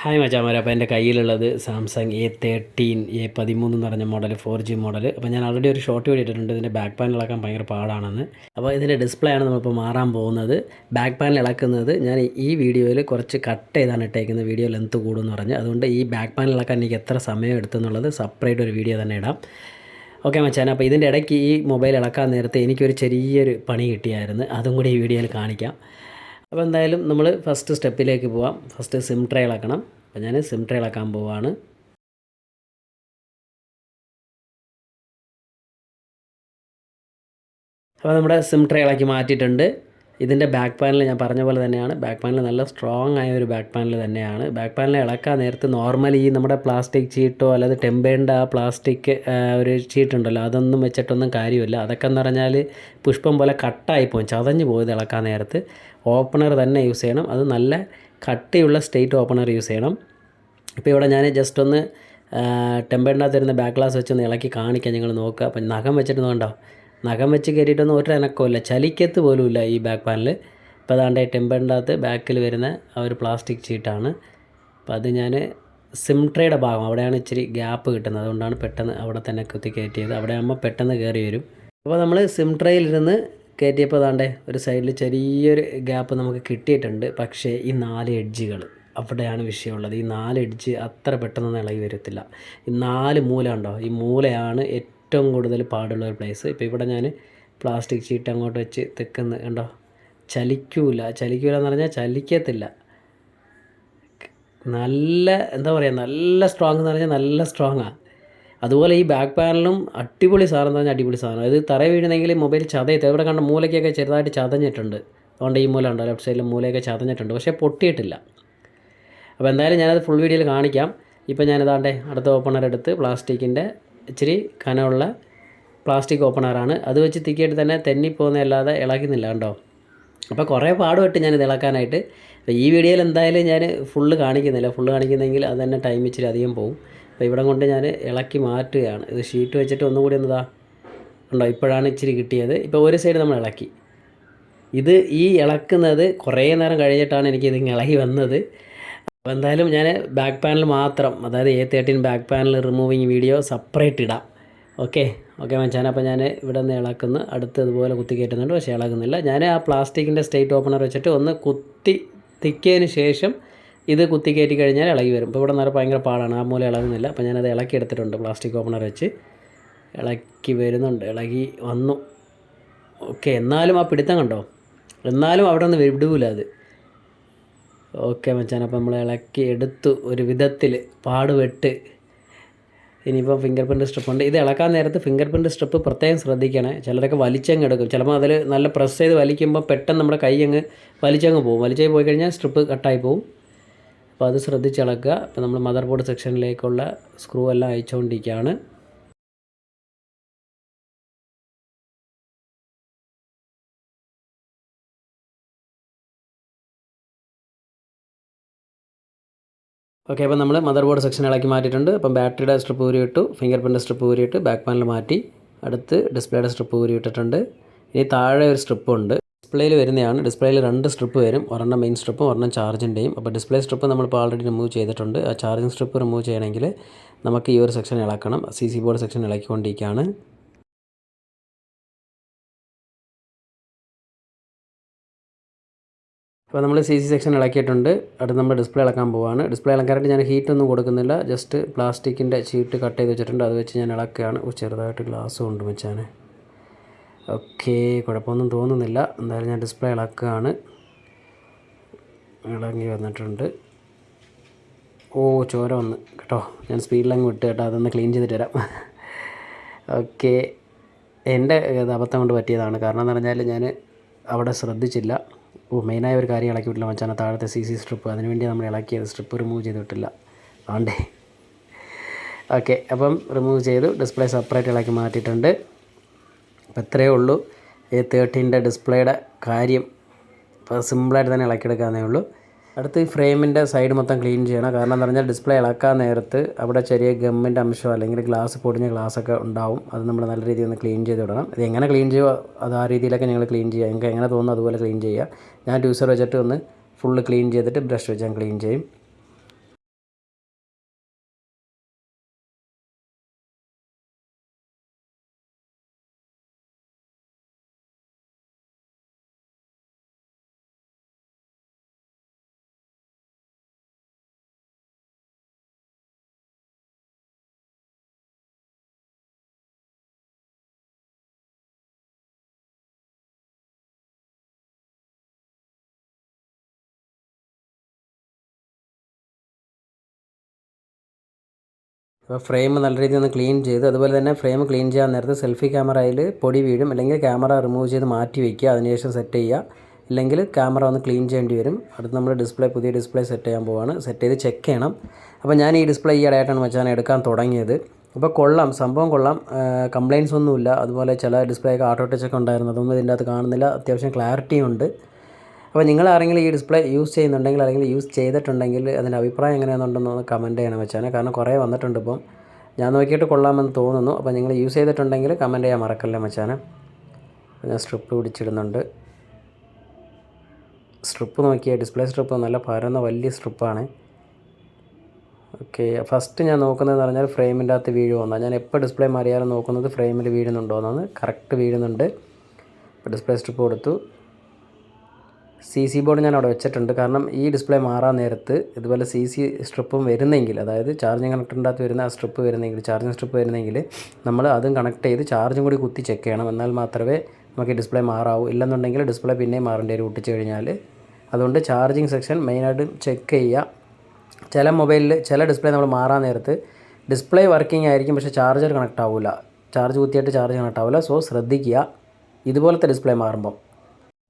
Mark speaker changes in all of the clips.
Speaker 1: Hi മച്ചാമാരെ. അപ്പോൾ എന്റെ കയ്യിലുള്ളത് സാംസങ് എ തേർട്ടീൻ എ പതിമൂന്ന് എന്ന് പറഞ്ഞ മോഡൽ ഫോർ ജി മോഡൽ അപ്പോൾ ഞാൻ ഓൾറെഡി ഒരു ഷോർട്ട് വീഡിയോ ഇട്ടിട്ടുണ്ട്. ഇതിന്റെ ബാക്ക് പാനൽ ഇളക്കാൻ ഭയങ്കര പാടാണെന്ന്. അപ്പോൾ ഇതിന്റെ ഡിസ്പ്ലേ ആണ് നമ്മളിപ്പോൾ മാറാൻ പോകുന്നത്. ബാക്ക് പാനൽ ഇളക്കുന്നത് ഞാൻ ഈ വീഡിയോയിൽ കുറച്ച് കട്ട് ചെയ്താണ് ഇട്ടേക്കുന്നത്. വീഡിയോ ലെങ്ത്ത് കൂടുമെന്ന് പറഞ്ഞ്. അതുകൊണ്ട് ഈ ബാക്ക് പാനൽ ഇളക്കാൻ എനിക്ക് എത്ര സമയം എടുത്തെന്നുള്ളത് സെപ്പറേറ്റ് ഒരു വീഡിയോ തന്നെ ഇടാം. ഓക്കെ മച്ചാൻ അപ്പോൾ ഇതിന്റെ ഇടയ്ക്ക് ഈ മൊബൈൽ ഇളക്കാൻ നേരത്തെ എനിക്കൊരു ചെറിയൊരു പണി കിട്ടിയായിരുന്നു. അതും കൂടി ഈ വീഡിയോയിൽ കാണിക്കാം. അപ്പോൾ എന്തായാലും നമ്മൾ ഫസ്റ്റ് സ്റ്റെപ്പിലേക്ക് പോവാം. ഫസ്റ്റ് സിം ട്രയൽ ആക്കണം. അപ്പോൾ ഞാൻ സിം ട്രയൽ ആക്കാൻ പോവാണ്. അപ്പോൾ നമ്മുടെ സിം ട്രേ ഇളക്കി മാറ്റിയിട്ടുണ്ട്. ഇതിന്റെ ബാക്ക് പാനൽ ഞാൻ പറഞ്ഞ പോലെ തന്നെയാണ്. ബാക്ക് പാനൽ നല്ല സ്ട്രോങ് ആയ ഒരു ബാക്ക് പാനൽ തന്നെയാണ്. ബാക്ക് പാനൽ ഇളക്കാൻ നേരത്ത് നോർമലി ഈ നമ്മുടെ പ്ലാസ്റ്റിക് ചീട്ടോ അല്ലാതെ ടെമ്പേണ്ട ആ പ്ലാസ്റ്റിക് ഒരു ചീട്ടുണ്ടല്ലോ അതൊന്നും വെച്ചിട്ടൊന്നും കാര്യമില്ല. അതൊക്കെ എന്ന് പറഞ്ഞാൽ പുഷ്പം പോലെ കട്ടായി പോകും ചതഞ്ഞ് പോയത് ഇളക്കാൻ നേരത്ത്. ഓപ്പണർ തന്നെ യൂസ് ചെയ്യണം. അത് നല്ല കട്ടിയുള്ള സ്റ്റേറ്റ് ഓപ്പണർ യൂസ് ചെയ്യണം. ഇപ്പോൾ ഇവിടെ ഞാൻ ജസ്റ്റ് ഒന്ന് ടെമ്പറിനകത്ത് തരുന്ന ബാക്ക് ഗ്ലാസ് വെച്ചൊന്ന് ഇളക്കി കാണിക്കാം. നിങ്ങൾ നോക്കുക. അപ്പം നഖം വെച്ചിട്ട് നോക്കണ്ടോ. നഖം വെച്ച് കയറിയിട്ടൊന്നും ഒരു അനക്കമില്ല ചലിക്കത്ത് പോലുമില്ല ഈ ബാക്ക് പാനൽ ഇപ്പോൾ അതാണ്ട് ടെമ്പറിന്റെ അകത്ത് ബാക്കിൽ വരുന്ന ആ ഒരു പ്ലാസ്റ്റിക് ചീട്ടാണ് അപ്പോൾ അത് ഞാൻ സിം ട്രേയുടെ ഭാഗം. അവിടെയാണ് ഇച്ചിരി ഗ്യാപ്പ് കിട്ടുന്നത്. അതുകൊണ്ടാണ് പെട്ടെന്ന് അവിടെ തന്നെ കുത്തി കയറ്റിയത്. അവിടെ ആകുമ്പോൾ പെട്ടെന്ന് കയറി വരും. അപ്പോൾ നമ്മൾ സിം ട്രേയിലിരുന്ന് കയറ്റിയപ്പോൾ താണ്ടേ ഒരു സൈഡിൽ ചെറിയൊരു ഗ്യാപ്പ് നമുക്ക് കിട്ടിയിട്ടുണ്ട്. പക്ഷേ ഈ നാല് എഡ്ജുകൾ അവിടെയാണ് വിഷയമുള്ളത്. ഈ നാല് എഡ്ജ് അത്ര പെട്ടെന്ന് ഇളകി വരത്തില്ല. ഈ നാല് മൂല ഉണ്ടോ ഈ മൂലയാണ് ഏറ്റവും കൂടുതൽ പാടുള്ള ഒരു പ്ലേസ് ഇപ്പോൾ ഇവിടെ ഞാൻ പ്ലാസ്റ്റിക് ഷീറ്റ് അങ്ങോട്ട് വെച്ച് തെക്കുന്ന കണ്ടോ? ചലിക്കൂല. ചലിക്കൂല എന്ന് പറഞ്ഞാൽ ചലിക്കത്തില്ല. നല്ല എന്താ പറയുക നല്ല സ്ട്രോങ് എന്ന് പറഞ്ഞാൽ നല്ല സ്ട്രോങ്ങാണ് അതുപോലെ ഈ ബാക്ക് പാനലും അടിപൊളി സാധനം പറഞ്ഞാൽ അടിപൊളി സാധനം. ഇത് തറ വീഴുന്നെങ്കിൽ മൊബൈൽ ചതയത്ത് ഇവിടെ കണ്ട മൂലയ്ക്കൊക്കെ ചെറുതായിട്ട് ചതഞ്ഞിട്ടുണ്ട്. അതുകൊണ്ട് ഈ മൂല ഉണ്ടോ ലെഫ്റ്റ് സൈഡിൽ മൂലയൊക്കെ ചതഞ്ഞിട്ടുണ്ട്. പക്ഷേ പൊട്ടിയിട്ടില്ല. അപ്പോൾ എന്തായാലും ഞാനത് ഫുൾ വീഡിയോയിൽ കാണിക്കാം. ഇപ്പോൾ ഞാനിതാണ്ടേ അടുത്ത ഓപ്പണർ എടുത്ത് പ്ലാസ്റ്റിക്കിന്റെ ഇച്ചിരി കനമുള്ള പ്ലാസ്റ്റിക് ഓപ്പണറാണ് അത് വെച്ച് തിക്കിയിട്ട് തന്നെ തെന്നിപ്പോകുന്നതല്ലാതെ ഇളകുന്നില്ല കണ്ടോ? അപ്പോൾ കുറേ പാടുപെട്ട് ഞാനിത് ഇളക്കാനായിട്ട്. ഈ വീഡിയോയിൽ എന്തായാലും ഞാൻ ഫുള്ള് കാണിക്കുന്നില്ല. ഫുള്ള് കാണിക്കുന്നെങ്കിൽ അത് തന്നെ ടൈം ഇച്ചിരി അധികം പോകും അപ്പോൾ ഇവിടെ കൊണ്ട് ഞാൻ ഇളക്കി മാറ്റുകയാണ്. ഇത് ഷീറ്റ് വെച്ചിട്ട് ഒന്നും കൂടി ഒന്നതാ ഉണ്ടോ? ഇപ്പോഴാണ് ഇച്ചിരി കിട്ടിയത്. ഇപ്പോൾ ഒരു സൈഡ് നമ്മൾ ഇളക്കി. ഇത് ഈ ഇളക്കുന്നത് കുറേ നേരം കഴിഞ്ഞിട്ടാണ് എനിക്കിത് ഇളകി വന്നത്. അപ്പോൾ എന്തായാലും ഞാൻ ബാക്ക് പാനൽ മാത്രം അതായത് A thirteen back panel removing video separate ഇടാം. ഓക്കെ ഓക്കെ മച്ചാൻ അപ്പോൾ ഞാൻ ഇവിടെ നിന്ന് ഇളക്കുന്നു. അടുത്ത് ഇതുപോലെ കുത്തി കയറ്റുന്നുണ്ട്. പക്ഷേ ഇളകുന്നില്ല. ഞാൻ ആ പ്ലാസ്റ്റിക്കിന്റെ സ്റ്റേറ്റ് ഓപ്പണർ വെച്ചിട്ട് ഒന്ന് കുത്തി തിക്കിയതിന് ശേഷം ഇത് കുത്തി കയറ്റി കഴിഞ്ഞാൽ ഇളകി വരും. ഇപ്പോൾ ഇവിടെ നിറ ഭയങ്കര പാടാണ്. ആ മൂലം ഇളകുന്നില്ല. അപ്പോൾ ഞാനത് ഇളക്കി എടുത്തിട്ടുണ്ട്. പ്ലാസ്റ്റിക് ഓപ്പണർ വെച്ച് ഇളക്കി വരുന്നുണ്ട്. ഇളകി വന്നു. ഓക്കെ എന്നാലും ആ പിടുത്തം കണ്ടോ? എന്നാലും അവിടെ നിന്ന് വിടൂല അത്. ഓക്കെ മച്ചാൻ അപ്പോൾ നമ്മൾ ഇളക്കി എടുത്തു ഒരു വിധത്തിൽ പാട് വെട്ട്. ഇനിയിപ്പോൾ ഫിംഗർ പ്രിന്റ് സ്ട്രിപ്പ് ഉണ്ട്. ഇത് ഇളക്കാൻ നേരത്ത് ഫിംഗർ പ്രിന്റ് സ്ട്രിപ്പ് പ്രത്യേകം ശ്രദ്ധിക്കണേ. ചിലരൊക്കെ വലിച്ചങ്ങ് എടുക്കും. ചിലപ്പോൾ അതിൽ നല്ല പ്രസ് ചെയ്ത് വലിക്കുമ്പോൾ പെട്ടെന്ന് നമ്മുടെ കൈ അങ്ങ് വലിച്ചങ്ങ് പോകും. വലിച്ചേ പോയി കഴിഞ്ഞാൽ സ്ട്രിപ്പ് കട്ടായി പോകും അപ്പോൾ അത് ശ്രദ്ധിച്ചിളക്കുക. അപ്പോൾ നമ്മൾ മദർ ബോർഡ് സെക്ഷനിലേക്കുള്ള സ്ക്രൂ എല്ലാം അയച്ചുകൊണ്ടിരിക്കുകയാണ്. ഓക്കെ അപ്പോൾ നമ്മൾ മദർ ബോർഡ് സെക്ഷൻ ഇളക്കി മാറ്റിയിട്ടുണ്ട്. അപ്പം ബാറ്ററിയുടെ സ്ട്രിപ്പ് ഊരി ഇട്ടു ഫിംഗർ പ്രിന്റ് സ്ട്രിപ്പ് ഊരിയിട്ട് ബാക്ക് പാനൽ മാറ്റി അടുത്ത് ഡിസ്പ്ലേയുടെ സ്ട്രിപ്പ് ഊരി ഇട്ടിട്ടുണ്ട്. ഇനി താഴെ ഒരു സ്ട്രിപ്പ് ഉണ്ട്. ഡിസ്പ്ലേയിൽ വരുന്നതാണ്. ഡിസ്പ്ലേയിൽ രണ്ട് സ്ട്രിപ്പ് വരും. ഒരെണ്ണം മെയിൻ സ്ട്രിപ്പും ഒരെണ്ണം ചാർജിന്റെയും അപ്പോൾ ഡിസ്പ്ലേ സ്ട്രിപ്പ് നമ്മളിപ്പോൾ ആൾറെഡി റിമൂവ് ചെയ്തിട്ടുണ്ട്. ആ ചാർജിങ് സ്ട്രിപ്പ് റിമൂവ് ചെയ്യണമെങ്കിൽ നമുക്ക് ഈ ഒരു സെക്ഷൻ ഇളക്കണം. സി സി ബോർഡ് സെക്ഷൻ ഇളക്കിക്കൊണ്ടിരിക്കുകയാണ്. അപ്പോൾ നമ്മൾ സി സി സെക്ഷൻ ഇളക്കിയിട്ടുണ്ട്. അടുത്ത് നമ്മൾ ഡിസ്പ്ലേ ഇളക്കാൻ പോവാണ്. ഡിസ്പ്ലേ ഇളക്കാനായിട്ട് ഞാൻ ഹീറ്റ് ഒന്നും കൊടുക്കുന്നില്ല. ജസ്റ്റ് പ്ലാസ്റ്റിക്കിന്റെ ഷീറ്റ് കട്ട് ചെയ്ത് വെച്ചിട്ടുണ്ട്. അത് വെച്ച് ഞാൻ ഇളക്കുകയാണ്. ചെറുതായിട്ട് ഗ്ലാസ് കൊണ്ട് വെച്ചാണ് ഓക്കെ കുഴപ്പമൊന്നും തോന്നുന്നില്ല. എന്തായാലും ഞാൻ ഡിസ്പ്ലേ ഇളക്കുകയാണ്. ഇളങ്ങി വന്നിട്ടുണ്ട്. ഓ ചോര വന്ന്. കേട്ടോ ഞാൻ സ്പീഡിലങ്ങ് വിട്ട് കേട്ടോ അതൊന്ന് ക്ലീൻ ചെയ്തിട്ട് തരാം ഓക്കെ എന്റെ അബദ്ധം കൊണ്ട് പറ്റിയതാണ്. കാരണം എന്ന് പറഞ്ഞാൽ ഞാൻ അവിടെ ശ്രദ്ധിച്ചില്ല. ഓ മെയിനായ ഒരു കാര്യം ഇളക്കി വിട്ടില്ല മച്ചാന. താഴത്തെ സി സി സ്ട്രിപ്പ് അതിന് വേണ്ടി നമ്മൾ ഇളക്കിയത്. സ്ട്രിപ്പ് റിമൂവ് ചെയ്ത് വിട്ടില്ല. ആണ്ടേ. ഓക്കെ അപ്പം റിമൂവ് ചെയ്തു. ഡിസ്പ്ലേ സെപ്പറേറ്റ് ഇളക്കി മാറ്റിയിട്ടുണ്ട്. അപ്പോൾ ഇത്രയേ ഉള്ളൂ. എ തേർട്ടീന്റെ ഡിസ്പ്ലേയുടെ കാര്യം ഇപ്പോൾ സിമ്പിളായിട്ട് തന്നെ ഇളക്കിയെടുക്കാവുന്നേ ഉള്ളൂ. അടുത്ത് ഈ ഫ്രെയിമിന്റെ സൈഡ് മൊത്തം ക്ലീൻ ചെയ്യണം. കാരണം എന്ന് പറഞ്ഞാൽ ഡിസ്പ്ലേ ഇളക്കാൻ നേരത്ത് അവിടെ ചെറിയ ഗമ്മിന്റെ അംശമോ അല്ലെങ്കിൽ ഗ്ലാസ് പൊടിഞ്ഞ ഗ്ലാസ്സൊക്കെ ഉണ്ടാവും. അത് നമ്മൾ നല്ല രീതിയിൽ ഒന്ന് ക്ലീൻ ചെയ്ത് വിടണം. ഇത് എങ്ങനെ ക്ലീൻ ചെയ്യുമോ അത് ആ രീതിയിലൊക്കെ ഞങ്ങൾ ക്ലീൻ ചെയ്യുക. നിങ്ങൾക്ക് എങ്ങനെ തോന്നുന്നു അതുപോലെ ക്ലീൻ ചെയ്യുക. ഞാൻ ട്യൂസർ വെച്ചിട്ട് ഒന്ന് ഫുള്ള് ക്ലീൻ ചെയ്തിട്ട് ബ്രഷ് വെച്ച് ഞാൻ ക്ലീൻ ചെയ്യും. അപ്പോൾ ഫ്രെയിം നല്ല രീതിയിൽ ഒന്ന് ക്ലീൻ ചെയ്ത് അതുപോലെ തന്നെ ഫ്രെയിം ക്ലീൻ ചെയ്യാൻ നേരത്തെ സെൽഫി ക്യാമറയിൽ പൊടി വീഴും. അല്ലെങ്കിൽ ക്യാമറ റിമൂവ് ചെയ്ത് മാറ്റി വയ്ക്കുക അതിനുശേഷം സെറ്റ് ചെയ്യുക. ഇല്ലെങ്കിൽ ക്യാമറ ഒന്ന് ക്ലീൻ ചെയ്യേണ്ടി വരും. അടുത്ത് നമ്മൾ ഡിസ്പ്ലേ പുതിയ ഡിസ്പ്ലേ സെറ്റ് ചെയ്യാൻ പോവാണ്. സെറ്റ് ചെയ്ത് ചെക്ക് ചെയ്യണം. അപ്പോൾ ഞാൻ ഈ ഡിസ്പ്ലേ ഈ ഇടയായിട്ടാണ് വെച്ചാൽ എടുക്കാൻ തുടങ്ങിയത്. അപ്പോൾ കൊള്ളാം. സംഭവം കൊള്ളാം. കംപ്ലയിൻസ് ഒന്നുമില്ല. അതുപോലെ ചില ഡിസ്പ്ലേ ഒക്കെ ഓട്ടോ ടച്ചൊക്കെ ഉണ്ടായിരുന്നു അതൊന്നും ഇതിന്റെ അകത്ത് കാണുന്നില്ല. അത്യാവശ്യം ക്ലാരിറ്റിയും ഉണ്ട്. അപ്പോൾ നിങ്ങൾ ആരെങ്കിലും ഈ ഡിസ്പ്ലേ യൂസ് ചെയ്യുന്നുണ്ടെങ്കിൽ അല്ലെങ്കിൽ യൂസ് ചെയ്തിട്ടുണ്ടെങ്കിൽ അതിന്റെ അഭിപ്രായം എങ്ങനെയാണെന്നുണ്ടെന്ന് ഒന്ന് കമന്റ് ചെയ്യണം വെച്ചാൽ. കാരണം കുറേ വന്നിട്ടുണ്ട് ഇപ്പം. ഞാൻ നോക്കിയിട്ട് കൊള്ളാമെന്ന് തോന്നുന്നു. അപ്പോൾ നിങ്ങൾ യൂസ് ചെയ്തിട്ടുണ്ടെങ്കിൽ കമന്റ് ചെയ്യാൻ മറക്കല്ലേ മച്ചാനെ. ഞാൻ സ്ട്രിപ്പ് പിടിച്ചിടുന്നുണ്ട്. സ്ട്രിപ്പ് നോക്കിയാൽ ഡിസ്പ്ലേ സ്ട്രിപ്പ് നല്ല പരന്ന വലിയ സ്ട്രിപ്പാണ് ഓക്കെ ഫസ്റ്റ് ഞാൻ നോക്കുന്നതെന്ന് പറഞ്ഞാൽ ഫ്രെയിമിന്റെ അകത്ത് വീഴുമെന്നാണ് ഞാൻ എപ്പോൾ ഡിസ്പ്ലേ മാറിയാലും നോക്കുന്നത് ഫ്രെയിമിൽ വീഴുന്നുണ്ടോ എന്നാണ് കറക്റ്റ് വീഴുന്നുണ്ട്. ഡിസ്പ്ലേ സ്ട്രിപ്പ് കൊടുത്തു. സി സി ബോർഡ് ഞാൻ അവിടെ വെച്ചിട്ടുണ്ട്. കാരണം ഈ ഡിസ്പ്ലേ മാറാൻ നേരത്ത് ഇതുപോലെ സി സി സ്ട്രിപ്പും വരുന്നെങ്കിൽ അതായത് ചാർജിങ് കണക്ടറിന്റെ അകത്ത് വരുന്ന ആ സ്ട്രിപ്പ് വരുന്നെങ്കിൽ ചാർജിങ് സ്ട്രിപ്പ് വരുന്നെങ്കിൽ നമ്മൾ അതും കണക്ട് ചെയ്ത് ചാർജും കൂടി കുത്തി ചെക്ക് ചെയ്യണം. എന്നാൽ മാത്രമേ നമുക്ക് ഡിസ്പ്ലേ മാറാവൂ. ഇല്ലെന്നുണ്ടെങ്കിൽ ഡിസ്പ്ലേ പിന്നെയും മാറേണ്ടി വരും ഒട്ടിച്ച് കഴിഞ്ഞാൽ. അതുകൊണ്ട് ചാർജിങ് സെക്ഷൻ മെയിനായിട്ട് ചെക്ക് ചെയ്യുക. ചില മൊബൈലിൽ ചില ഡിസ്പ്ലേ നമ്മൾ മാറാൻ നേരത്ത് ഡിസ്പ്ലേ വർക്കിംഗ് ആയിരിക്കും പക്ഷേ ചാർജർ കണക്ട് ആവില്ല ചാർജ് കുത്തിയിട്ട് ചാർജ് കണക്ട് ആവില്ല സോ ശ്രദ്ധിക്കുക. ഇതുപോലത്തെ ഡിസ്പ്ലേ മാറുമ്പം.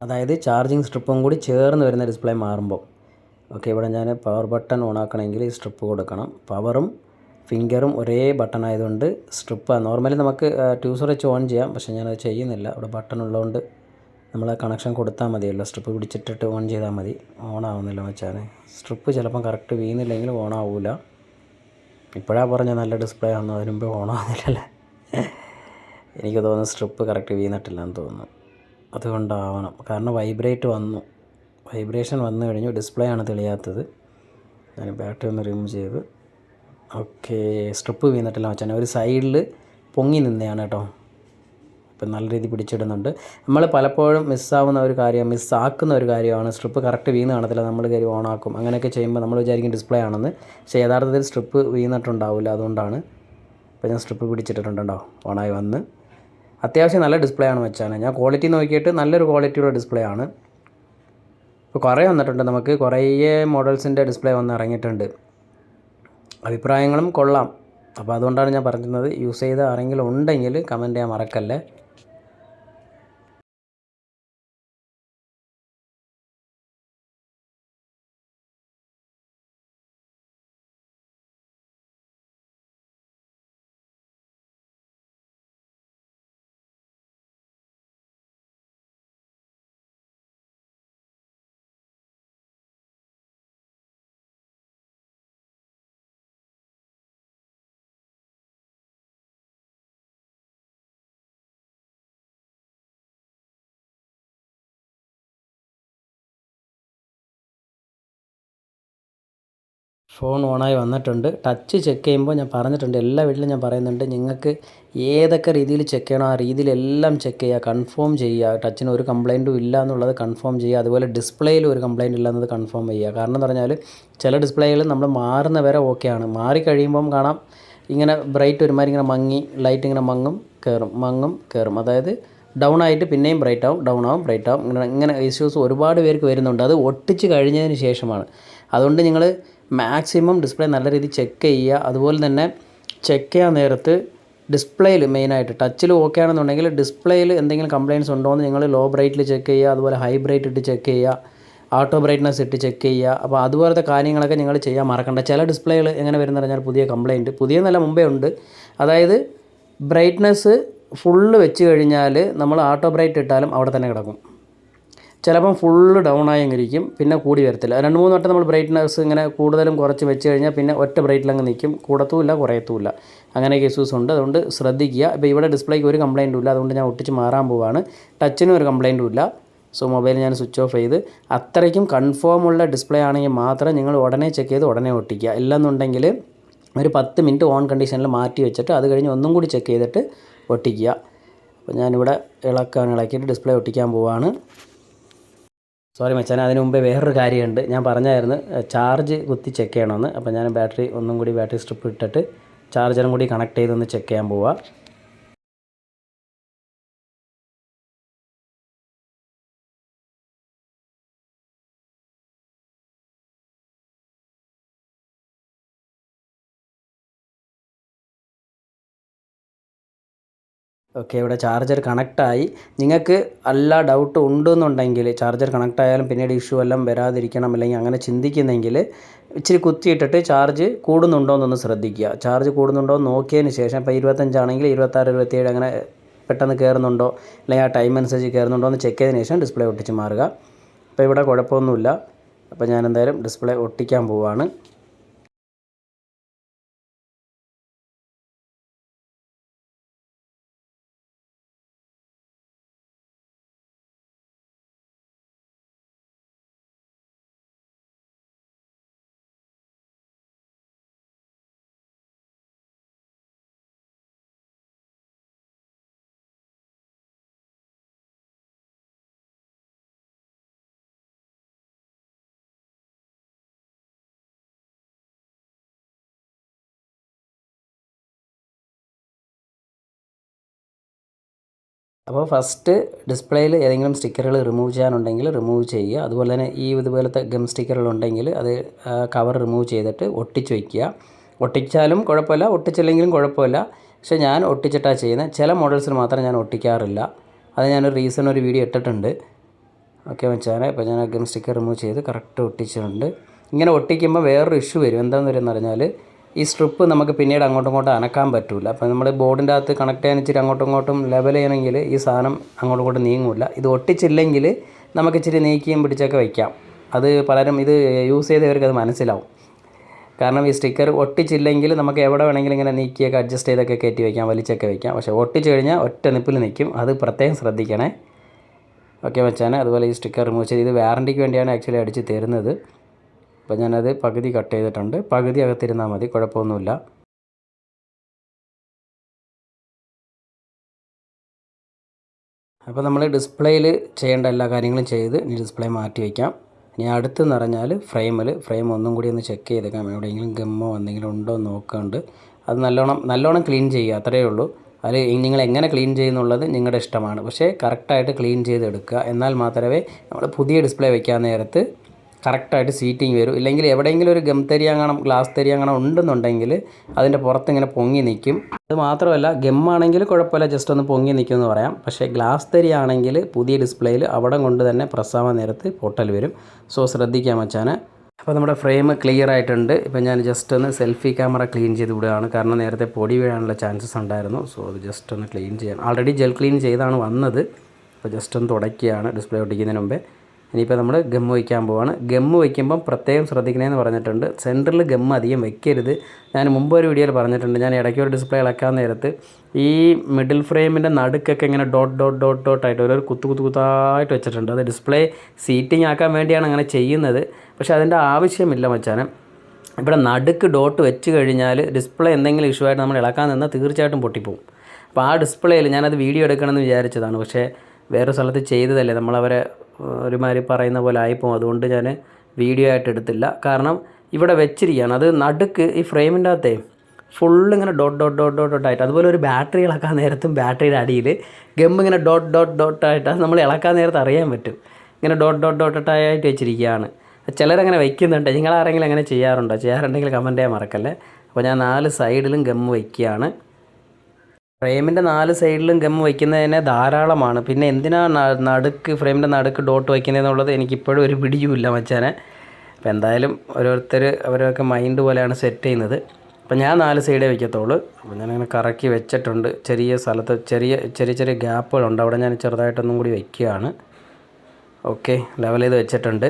Speaker 1: അതായത് ചാർജിങ് സ്ട്രിപ്പും കൂടി ചേർന്ന് വരുന്ന ഡിസ്പ്ലേ മാറുമ്പോൾ ഓക്കെ ഇവിടെ ഞാൻ പവർ ബട്ടൺ ഓൺ ആക്കണമെങ്കിൽ ഈ സ്ട്രിപ്പ് കൊടുക്കണം. പവറും ഫിംഗറും ഒരേ ബട്ടൺ ആയതുകൊണ്ട് സ്ട്രിപ്പ് നോർമലി നമുക്ക് ട്യൂസർ വെച്ച് ഓൺ ചെയ്യാം പക്ഷേ ഞാനത് ചെയ്യുന്നില്ല. അവിടെ ബട്ടൺ ഉള്ളതുകൊണ്ട് നമ്മൾ കണക്ഷൻ കൊടുത്താൽ മതിയല്ലോ. സ്ട്രിപ്പ് പിടിച്ചിട്ടിട്ട് ഓൺ ചെയ്താൽ മതി. ഓൺ ആവുന്നില്ല മച്ചാനെ. സ്ട്രിപ്പ് ചിലപ്പം കറക്റ്റ് വീഴുന്നില്ലെങ്കിൽ ഓൺ ആവില്ല ഇപ്പോഴാണ് പറഞ്ഞ നല്ല ഡിസ്പ്ലേ ആണെന്ന്. അതിന് മുമ്പ് ഓൺ ആവുന്നില്ലല്ലേ? എനിക്ക് തോന്നുന്നു സ്ട്രിപ്പ് കറക്റ്റ് വീണിട്ടില്ല എന്ന് തോന്നുന്നു. അതുകൊണ്ടാവണം. കാരണം വൈബ്രേറ്റ് വന്നു. വൈബ്രേഷൻ വന്നു കഴിഞ്ഞു. ഡിസ്പ്ലേ ആണ് തെളിയാത്തത്. ഞാൻ ബാറ്ററി ഒന്ന് റിമൂവ് ചെയ്ത്. ഓക്കെ സ്ട്രിപ്പ് വീണിട്ടില്ല മച്ചാനെ. ഒരു സൈഡിൽ പൊങ്ങി നിന്നെയാണ് കേട്ടോ. ഇപ്പം നല്ല രീതി പിടിച്ചിടുന്നുണ്ട്. നമ്മൾ പലപ്പോഴും മിസ്സാവുന്ന ഒരു കാര്യം മിസ്സാക്കുന്ന ഒരു കാര്യമാണ്. സ്ട്രിപ്പ് കറക്റ്റ് വീണ് കാണത്തില്ല. നമ്മൾ കയറി ഓണാക്കും അങ്ങനെയൊക്കെ ചെയ്യുമ്പോൾ നമ്മൾ വിചാരിക്കും ഡിസ്പ്ലേ ആണെന്ന്. പക്ഷേ യഥാർത്ഥത്തിൽ സ്ട്രിപ്പ് വീണിട്ടുണ്ടാവില്ല. അതുകൊണ്ടാണ് ഇപ്പോൾ ഞാൻ സ്ട്രിപ്പ് പിടിച്ചിട്ടിട്ടുണ്ടോ? ഓണായി വന്ന്. അത്യാവശ്യം നല്ല ഡിസ്പ്ലേ ആണ് വെച്ചാൽ ഞാൻ ക്വാളിറ്റി നോക്കിയിട്ട് നല്ലൊരു ക്വാളിറ്റിയുള്ള ഡിസ്പ്ലേ ആണ്. ഇപ്പോൾ കുറേ വന്നിട്ടുണ്ട് നമുക്ക്. കുറേ മോഡൽസിന്റെ ഡിസ്പ്ലേ വന്ന് ഇറങ്ങിയിട്ടുണ്ട്. അഭിപ്രായങ്ങളും കൊള്ളാം. അപ്പോൾ അതുകൊണ്ടാണ് ഞാൻ പറഞ്ഞിരുന്നത് യൂസ് ചെയ്ത ആരെങ്കിലും ഉണ്ടെങ്കിൽ കമന്റ് ചെയ്യാൻ മറക്കല്ലേ. ഫോൺ ഓണായി വന്നിട്ടുണ്ട്. ടച്ച് ചെക്ക് ചെയ്യുമ്പോൾ ഞാൻ പറഞ്ഞിട്ടുണ്ട്. എല്ലാ വീട്ടിലും ഞാൻ പറയുന്നുണ്ട്. നിങ്ങൾക്ക് ഏതൊക്കെ രീതിയിൽ ചെക്ക് ചെയ്യണോ ആ രീതിയിലെല്ലാം ചെക്ക് ചെയ്യുക. കൺഫേം ചെയ്യുക. ടച്ചിന് ഒരു കംപ്ലൈന്റും ഇല്ല എന്നുള്ളത് കൺഫേം ചെയ്യുക. അതുപോലെ ഡിസ്പ്ലേയിൽ ഒരു കംപ്ലൈന്റ് ഇല്ല എന്നത് കൺഫേം ചെയ്യുക. കാരണം എന്ന് പറഞ്ഞാൽ ചില ഡിസ്പ്ലേകൾ നമ്മൾ മാറുന്ന വരെ ഓക്കെയാണ് മാറി കഴിയുമ്പം കാണാം. ഇങ്ങനെ ബ്രൈറ്റ് ഒരുമാതിരി ഇങ്ങനെ മങ്ങി ലൈറ്റ് ഇങ്ങനെ മങ്ങും കയറും മങ്ങും കയറും അതായത് ഡൗൺ ആയിട്ട് പിന്നെയും ബ്രൈറ്റ് ആവും ഡൗൺ ആവും ബ്രൈറ്റ് ആവും. ഇങ്ങനെ ഇങ്ങനെ ഇഷ്യൂസ് ഒരുപാട് പേർക്ക് വരുന്നുണ്ട്. അത് ഒട്ടിച്ച് കഴിഞ്ഞതിന് ശേഷമാണ്. അതുകൊണ്ട് നിങ്ങൾ മാക്സിമം ഡിസ്പ്ലേ നല്ല രീതിയിൽ ചെക്ക് ചെയ്യുക. അതുപോലെ തന്നെ ചെക്ക് ചെയ്യാൻ നേരത്ത് ഡിസ്പ്ലേയിൽ മെയിനായിട്ട് ടച്ചിൽ ഓക്കെ ആണെന്നുണ്ടെങ്കിൽ ഡിസ്പ്ലേയിൽ എന്തെങ്കിലും കംപ്ലയിൻസ് ഉണ്ടോ എന്ന് നിങ്ങൾ ലോ ബ്രൈറ്റിൽ ചെക്ക് ചെയ്യുക. അതുപോലെ ഹൈ ബ്രൈറ്റ് ഇട്ട് ചെക്ക് ചെയ്യുക. ഓട്ടോ ബ്രൈറ്റ്നസ് ഇട്ട് ചെക്ക് ചെയ്യുക. അപ്പോൾ അതുപോലത്തെ കാര്യങ്ങളൊക്കെ നിങ്ങൾ ചെയ്യാൻ മറക്കണ്ട. ചില ഡിസ്പ്ലേകൾ എങ്ങനെ വരുന്നത് പറഞ്ഞാൽ പുതിയ കംപ്ലയിന്റ് പുതിയതെന്നല്ല മുമ്പേ ഉണ്ട്. അതായത് ബ്രൈറ്റ്നസ് ഫുള്ള് വെച്ച് കഴിഞ്ഞാൽ നമ്മൾ ഓട്ടോ ബ്രൈറ്റ് ഇട്ടാലും അവിടെ തന്നെ കിടക്കും. ചിലപ്പം ഫുള്ള് ഡൗൺ ആയി പിന്നെ കൂടി വരത്തില്ല. രണ്ട് മൂന്ന് വട്ടം നമ്മൾ ബ്രൈറ്റ്നസ് ഇങ്ങനെ കൂടുതലും കുറച്ച് വെച്ച് കഴിഞ്ഞാൽ പിന്നെ ഒറ്റ ബ്രൈറ്റിൽ അങ്ങ് നിൽക്കും കൂടത്തുമില്ല കുറയത്തുമില്ല. അങ്ങനെ കേസസ് ഉണ്ട്. അതുകൊണ്ട് ശ്രദ്ധിക്കുക. ഇപ്പോൾ ഇവിടെ ഡിസ്പ്ലേക്ക് ഒരു കംപ്ലൈന്റും ഇല്ല. അതുകൊണ്ട് ഞാൻ ഒട്ടിച്ച് മാറാൻ പോവാണ്. ടച്ചിനും ഒരു കംപ്ലൈന്റും ഇല്ല. സോ മൊബൈൽ ഞാൻ സ്വിച്ച് ഓഫ് ചെയ്ത് അത്രയ്ക്കും കൺഫേം ഉള്ള ഡിസ്പ്ലേ ആണെങ്കിൽ മാത്രം നിങ്ങൾ ഉടനെ ചെക്ക് ചെയ്ത് ഉടനെ ഒട്ടിക്കുക. ഇല്ലെന്നുണ്ടെങ്കിൽ ഒരു പത്ത് മിനിറ്റ് ഓൺ കണ്ടീഷനിൽ മാറ്റി വെച്ചിട്ട് അത് കഴിഞ്ഞ് ഒന്നും കൂടി ചെക്ക് ചെയ്തിട്ട് ഒട്ടിക്കുക. അപ്പോൾ ഞാനിവിടെ ഇളക്കാൻ ഇളക്കിയിട്ട് ഡിസ്പ്ലേ ഒട്ടിക്കാൻ പോവാണ്. സോറി മച്ചാൻ അതിന് മുമ്പേ വേറൊരു കാര്യമുണ്ട്. ഞാൻ പറഞ്ഞായിരുന്നു ചാർജ് കുത്തി ചെക്ക് ചെയ്യണമെന്ന്. അപ്പോൾ ഞാൻ ബാറ്ററി ഒന്നും കൂടി ബാറ്ററി സ്ട്രിപ്പ് ഇട്ടിട്ട് ചാർജറും കൂടി കണക്ട് ചെയ്തൊന്ന് ചെക്ക് ചെയ്യാൻ പോവാം. ഓക്കെ ഇവിടെ ചാർജർ കണക്റ്റായി. നിങ്ങൾക്ക് എല്ലാ ഡൗട്ട് ഉണ്ടെന്നുണ്ടെങ്കിൽ ചാർജർ കണക്റ്റ് ആയാലും പിന്നീട് ഇഷ്യൂ എല്ലാം വരാതിരിക്കണം അല്ലെങ്കിൽ അങ്ങനെ ചിന്തിക്കുന്നെങ്കിൽ ഇച്ചിരി കുത്തിയിട്ടിട്ട് ചാർജ് കൂടുന്നുണ്ടോ എന്നൊന്ന് ശ്രദ്ധിക്കുക. ചാർജ് കൂടുന്നുണ്ടോ എന്ന് നോക്കിയതിന് ശേഷം ഇപ്പോൾ ഇരുപത്തഞ്ചാണെങ്കിൽ ഇരുപത്താറ് ഇരുപത്തിയേഴ് അങ്ങനെ പെട്ടെന്ന് കയറുന്നുണ്ടോ അല്ലെങ്കിൽ ആ ടൈം അനുസരിച്ച് കയറുന്നുണ്ടോ എന്ന് ചെക്ക് ചെയ്തതിന് ശേഷം ഡിസ്പ്ലേ ഒട്ടിച്ച് മാറുക. അപ്പോൾ ഇവിടെ കുഴപ്പമൊന്നുമില്ല. അപ്പോൾ ഞാൻ എന്തായാലും ഡിസ്പ്ലേ ഒട്ടിക്കാൻ പോവുകയാണ് അപ്പോൾ ഫസ്റ്റ് ഡിസ്പ്ലേയിൽ ഏതെങ്കിലും സ്റ്റിക്കറുകൾ റിമൂവ് ചെയ്യാനുണ്ടെങ്കിൽ റിമൂവ് ചെയ്യുക. അതുപോലെ തന്നെ ഈ ഇതുപോലത്തെ ഗം സ്റ്റിക്കറുകൾ ഉണ്ടെങ്കിൽ അത് കവർ റിമൂവ് ചെയ്തിട്ട് ഒട്ടിച്ച് വയ്ക്കുക ഒട്ടിച്ചാലും കുഴപ്പമില്ല ഒട്ടിച്ചില്ലെങ്കിലും കുഴപ്പമില്ല. പക്ഷേ ഞാൻ ഒട്ടിച്ചിട്ടാണ് ചെയ്യുന്നത്. ചില മോഡൽസിന് മാത്രം ഞാൻ ഒട്ടിക്കാറില്ല. അത് ഞാനൊരു റീസൺ ഒരു വീഡിയോ ഇട്ടിട്ടുണ്ട്. ഓക്കെ വെച്ചാൽ ഇപ്പോൾ ഞാൻ ഗം സ്റ്റിക്കർ റിമൂവ് ചെയ്ത് കറക്റ്റ് ഒട്ടിച്ചിട്ടുണ്ട്. ഇങ്ങനെ ഒട്ടിക്കുമ്പോൾ വേറൊരു ഇഷ്യൂ വരും. എന്താണെന്ന് വരുന്നത് പറഞ്ഞാൽ ഈ സ്ട്രിപ്പ് നമുക്ക് പിന്നീട് അങ്ങോട്ടും ഇങ്ങോട്ടും അനക്കാൻ പറ്റില്ല അപ്പോൾ നമ്മൾ ബോർഡിന്റെ അകത്ത് കണക്ട് ചെയ്യാൻ ഇച്ചിരി അങ്ങോട്ടും ഇങ്ങോട്ടും ലെവൽ ചെയ്യണമെങ്കിൽ ഈ സാധനം അങ്ങോട്ടും ഇങ്ങോട്ടും നീങ്ങില്ല ഇത് ഒട്ടിച്ചില്ലെങ്കിൽ നമുക്ക് ഇച്ചിരി നീക്കിയും പിടിച്ചൊക്കെ വയ്ക്കാം അത് പലരും ഇത് യൂസ് ചെയ്തവർക്ക് അത് മനസ്സിലാവും. കാരണം ഈ സ്റ്റിക്കർ ഒട്ടിച്ചില്ലെങ്കിൽ നമുക്ക് എവിടെ വേണമെങ്കിലും ഇങ്ങനെ നീക്കിയൊക്കെ അഡ്ജസ്റ്റ് ചെയ്തൊക്കെ കയറ്റി വയ്ക്കാം വലിച്ചൊക്കെ വയ്ക്കാം പക്ഷേ ഒട്ടിച്ച് കഴിഞ്ഞാൽ ഒറ്റ നിപ്പിൽ നിൽക്കും. അത് പ്രത്യേകം ശ്രദ്ധിക്കണേ. ഓക്കെ വെച്ചാൽ അതുപോലെ ഈ സ്റ്റിക്കർ റിമൂവ് ചെയ്ത് ഇത് വാറണ്ടിക്ക് വേണ്ടിയാണ് ആക്ച്വലി അടിച്ച് തരുന്നത്. അപ്പോൾ ഞാനത് പകുതി കട്ട് ചെയ്തിട്ടുണ്ട്. പകുതി അകത്തിരുന്നാൽ മതി കുഴപ്പമൊന്നുമില്ല. അപ്പോൾ നമ്മൾ ഡിസ്പ്ലേയിൽ ചെയ്യേണ്ട എല്ലാ കാര്യങ്ങളും ചെയ്ത് ഇനി ഡിസ്പ്ലേ മാറ്റി വയ്ക്കാം. ഇനി അടുത്ത് പറഞ്ഞാൽ ഫ്രെയിമിൽ ഫ്രെയിം ഒന്നും കൂടി ഒന്ന് ചെക്ക് ചെയ്തേക്കാം എവിടെയെങ്കിലും ഗമ്മോ എന്തെങ്കിലും ഉണ്ടോ എന്ന് നോക്കാണ്ട്. അത് നല്ലോണം നല്ലോണം ക്ലീൻ ചെയ്യുക അത്രയേ ഉള്ളൂ. അതിൽ നിങ്ങൾ എങ്ങനെ ക്ലീൻ ചെയ്യുന്നുള്ളത് നിങ്ങളുടെ ഇഷ്ടമാണ്. പക്ഷേ കറക്റ്റായിട്ട് ക്ലീൻ ചെയ്തെടുക്കുക. എന്നാൽ മാത്രമേ നമ്മൾ പുതിയ ഡിസ്പ്ലേ വയ്ക്കാൻ നേരത്ത് കറക്റ്റായിട്ട് സീറ്റിംഗ് വരും. ഇല്ലെങ്കിൽ എവിടെയെങ്കിലും ഒരു ഗം തരിയാങ്ങണം ഗ്ലാസ് തരിയാങ്ങണം ഉണ്ടെന്നുണ്ടെങ്കിൽ അതിന്റെ പുറത്ത് ഇങ്ങനെ പൊങ്ങി നിൽക്കും. അത് മാത്രമല്ല ഗമ്മാണെങ്കിൽ കുഴപ്പമില്ല ജസ്റ്റ് ഒന്ന് പൊങ്ങി നിൽക്കും എന്ന് പറയാം. പക്ഷേ ഗ്ലാസ് തരിയാണെങ്കിൽ പുതിയ ഡിസ്പ്ലേയിൽ അവിടെ കൊണ്ട് തന്നെ പ്രസ്സാവാൻ നേരത്ത് പൊട്ടൽ വരും. സോ ശ്രദ്ധിക്കാൻ വെച്ചാൽ അപ്പോൾ നമ്മുടെ ഫ്രെയിം ക്ലിയർ ആയിട്ടുണ്ട്. ഇപ്പോൾ ഞാൻ ജസ്റ്റ് ഒന്ന് സെൽഫി ക്യാമറ ക്ലീൻ ചെയ്ത് വിടുകയാണ്. കാരണം നേരത്തെ പൊടി വീഴാനുള്ള ചാൻസസ് ഉണ്ടായിരുന്നു. സോ അത് ജസ്റ്റ് ഒന്ന് ക്ലീൻ ചെയ്യാൻ ആൾറെഡി ജെൽ ക്ലീൻ ചെയ്താണ് വന്നത്. അപ്പോൾ ജസ്റ്റ് ഒന്ന് തുടയ്ക്കുകയാണ് ഡിസ്പ്ലേ ഒട്ടിക്കുന്നതിന് മുമ്പേ. ഇനിയിപ്പോൾ നമ്മൾ ഗം വയ്ക്കാൻ പോവാണ്. ഗമ്മ് വയ്ക്കുമ്പം പ്രത്യേകം ശ്രദ്ധിക്കണമെന്ന് പറഞ്ഞിട്ടുണ്ട്. സെന്ററിൽ ഗം അധികം വെക്കരുത്. ഞാൻ മുമ്പ് ഒരു വീഡിയോയിൽ പറഞ്ഞിട്ടുണ്ട്. ഞാൻ ഇടയ്ക്ക് ഒരു ഡിസ്പ്ലേ ഇളക്കാൻ നേരത്ത് ഈ മിഡിൽ ഫ്രെയിമിന്റെ നടുക്കൊക്കെ ഇങ്ങനെ ഡോട്ട് ഡോട്ട് ഡോട്ട് ഡോട്ട് ആയിട്ട് ഓരോ കുത്തു കുത്തു കുത്തായിട്ട് വെച്ചിട്ടുണ്ട്. അത് ഡിസ്പ്ലേ സീറ്റിംഗ് ആക്കാൻ വേണ്ടിയാണ് അങ്ങനെ ചെയ്യുന്നത്. പക്ഷേ അതിന്റെ ആവശ്യമില്ല മച്ചാനെ. ഇവിടെ നടുക്ക് ഡോട്ട് വെച്ച് കഴിഞ്ഞാൽ ഡിസ്പ്ലേ എന്തെങ്കിലും ഇഷ്യൂ ആയിട്ട് നമ്മൾ ഇളക്കാൻ നിന്നാൽ തീർച്ചയായിട്ടും പൊട്ടിപ്പോവും. അപ്പോൾ ആ ഡിസ്പ്ലേയിൽ ഞാനത് വീഡിയോ എടുക്കണമെന്ന് വിചാരിച്ചതാണ്. പക്ഷേ വേറെ സ്ഥലത്ത് ചെയ്തതല്ലേ? നമ്മളവരെ ഒരുമാതിരി പറയുന്ന പോലെ ആയിപ്പോവും. അതുകൊണ്ട് ഞാൻ വീഡിയോ ആയിട്ട് എടുത്തില്ല. കാരണം ഇവിടെ വെച്ചിരിക്കുകയാണ്. അത് നടുക്ക് ഈ ഫ്രെയിമിന്റെ അകത്തെ ഫുള്ള് ഇങ്ങനെ ഡോട്ട് ഡോട്ട് ഡോട്ട് ഡോട്ട് ആയിട്ട് അതുപോലെ ഒരു ബാറ്ററി ഇളക്കാൻ നേരത്തും ബാറ്ററിയുടെ അടിയിൽ ഗം ഇങ്ങനെ ഡോട്ട് ഡോട്ട് ഡോട്ട് ആയിട്ട് നമ്മൾ ഇളക്കാൻ നേരത്ത് അറിയാൻ പറ്റും. ഇങ്ങനെ ഡോട്ട് ഡോട്ട് ഡോട്ട് ആയിട്ട് വെച്ചിരിക്കുകയാണ്. ചിലരങ്ങനെ വയ്ക്കുന്നുണ്ട് നിങ്ങൾ ആരെങ്കിലും അങ്ങനെ ചെയ്യാറുണ്ടോ? ചെയ്യാറുണ്ടെങ്കിൽ കമന്റ് ചെയ്യാൻ മറക്കല്ലേ. അപ്പോൾ ഞാൻ നാല് സൈഡിലും ഗം വയ്ക്കുകയാണ് ഫ്രെയിമിന്റെ നാല് സൈഡിലും ഗം വയ്ക്കുന്നതിന് ധാരാളമാണ്. പിന്നെ എന്തിനാണ് നടുക്ക് ഫ്രെയിമിന്റെ നടുക്ക് ഡോട്ട് വയ്ക്കുന്നതെന്നുള്ളത് എനിക്കിപ്പോഴും ഒരു പിടിയുമില്ല മച്ചാനെ. അപ്പോൾ എന്തായാലും ഓരോരുത്തർ അവരൊക്കെ മൈൻഡ് പോലെയാണ് സെറ്റ് ചെയ്യുന്നത്. അപ്പോൾ ഞാൻ നാല് സൈഡേ വയ്ക്കത്തുള്ളൂ. അപ്പോൾ ഞാനങ്ങനെ കറക്കി വെച്ചിട്ടുണ്ട്. ചെറിയ സ്ഥലത്ത് ചെറിയ ചെറിയ ചെറിയ ഗ്യാപ്പുകളുണ്ട്. അവിടെ ഞാൻ ചെറുതായിട്ടൊന്നും കൂടി വയ്ക്കുകയാണ്. ഓക്കെ ലെവൽ ചെയ്ത് വെച്ചിട്ടുണ്ട്.